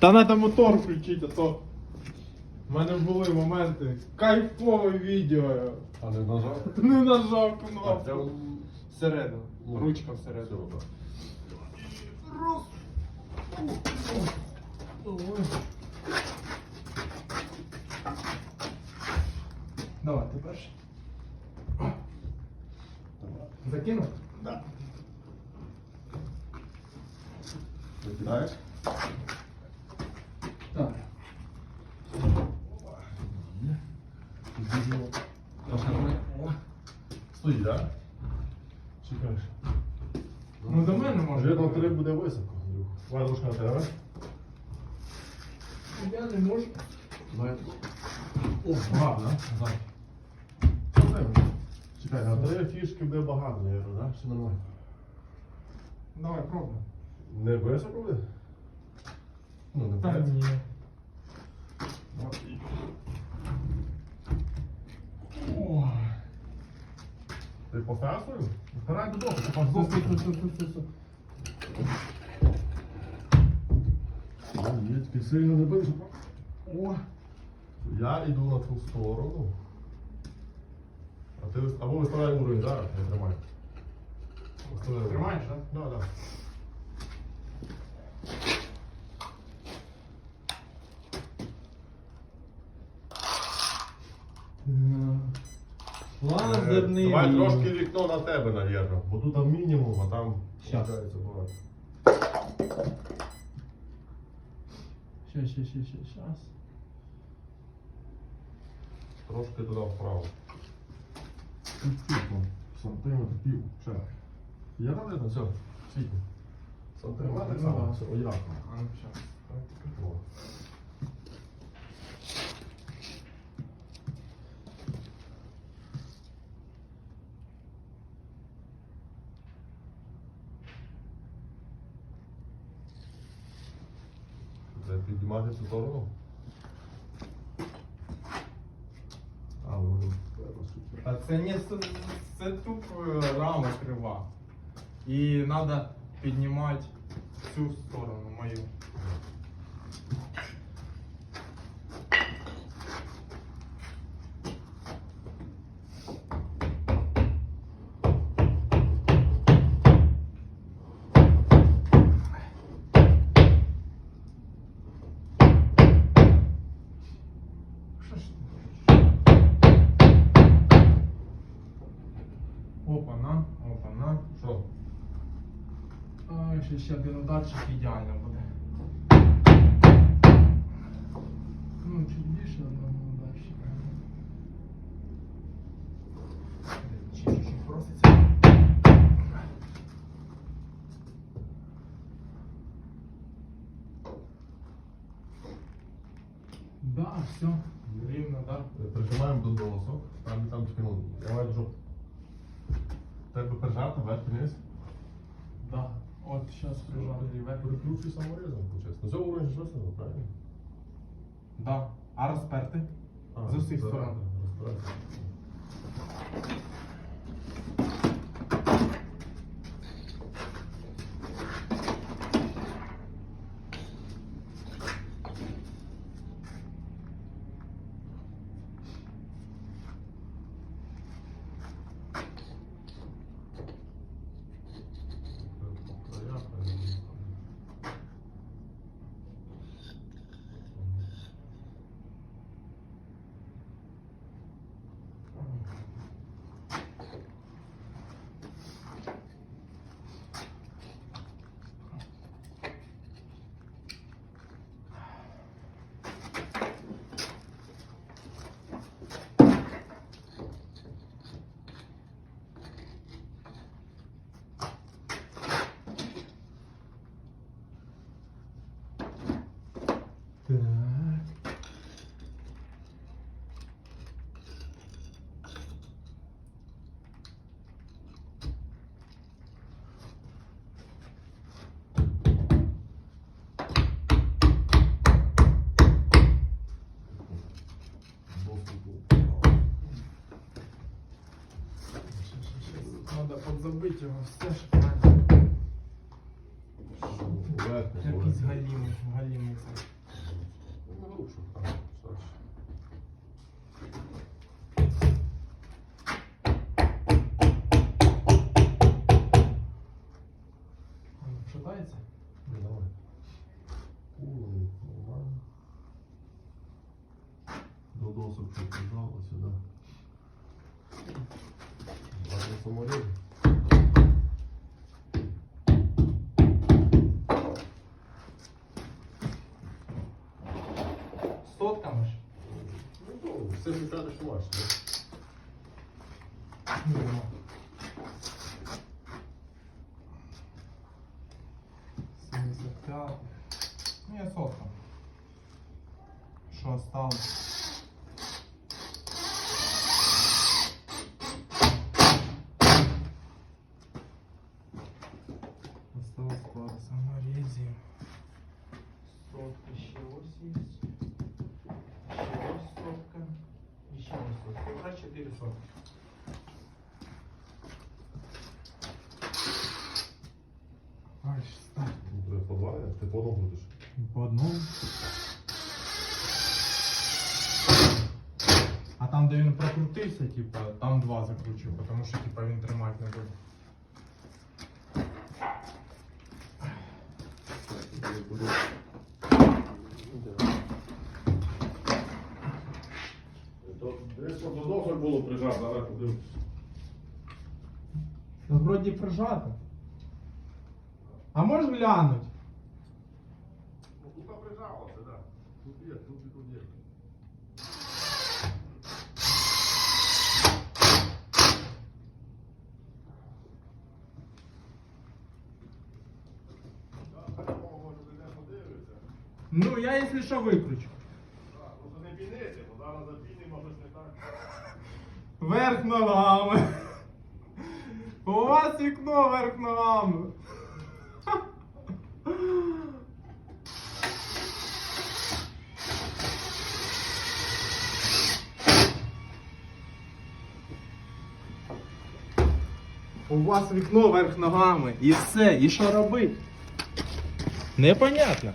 Та треба мотор включити, а то. У мене були моменти. Кайфове відео. А не нажав? Не нажав кнопку. це Всередину. Ручка всередину. Давай, ти перший. Закинув? Так. Ти кидаєш? Так. Стоїть, так? Чекаєш. Ну до мене може. Вже на три буде високо, Андрюх. Давай на тебе. Я не можу. Давай. О, багато, так? Чекай, на три фішки буде багато, мабуть, так? Чи нормально? Давай, пробуй. Не високо буде? Ну, не Та п'ять. ні. Ой. Свою? Вторая додому, стой, стой, стой, стой. Сильно не бий. О. Я йду на ту сторону. А ти або виставляй уровень, так? Я тримаю. Виставляй уровень. Тримаєш, так? Да, да. Лазерний Давай трошки вікно на тебе, навірно. Бо тут там мінімум, а там Щас. виходить багато. Щас, щас, щас, щас, щас. Трошки туди вправо. Тільки сантиметр пів. Ще. Я видно, все. Скільки? Сантиметр Ну. Все, о, як? А ну щас. О. піднімати цю сторону. А, ну, треба супер. Та це не с- це тупо рама крива. І треба піднімати цю сторону мою. Опа-на, опа-на. Що? Ще ще один ударчик ідеально буде. Ну, чуть більше одного ударчика. Чуть-чуть проситься. Да, все. Рівно, да? Прижимаємо до досок. Там там спину. Я маю щоб тебе прижати, вверх вниз. Да. От зараз прижав вверх. Прикручуй саморізом, получається. На цьому уровні щось правильно? Да. А розперти? З усіх сторон. Крутить його, все ж правильно. Якийсь галімий, галімий. Шатається? Давай. До досок прикидалося, да. Самолет Що маєш, да? Ну. Сімдесят п'ять. Ну, я сотка. Що осталось? Осталось пару саморезів. Сотка ще ось є. Ще ось сотка. І ще ось сотка. Вже 4 сотки. Ай, стань. Ну, треба по два, ти по одному будеш. По одному. А там, де він прокрутився, типа, там два закручую, тому що типа він тримати не буде. То десь до досок було прижав, зараз подивимось. Та вроді прижато. А можеш глянуть? Ну, тут прижалося, так. Да. Тут є, тут і тут є. Ну, я якщо що викручу. Так, Просто не пінися, бо зараз запінимо щось не так. Верх ногами. У вас вікно верх ногами. У вас вікно верх ногами. І все. І що робити? Непонятно.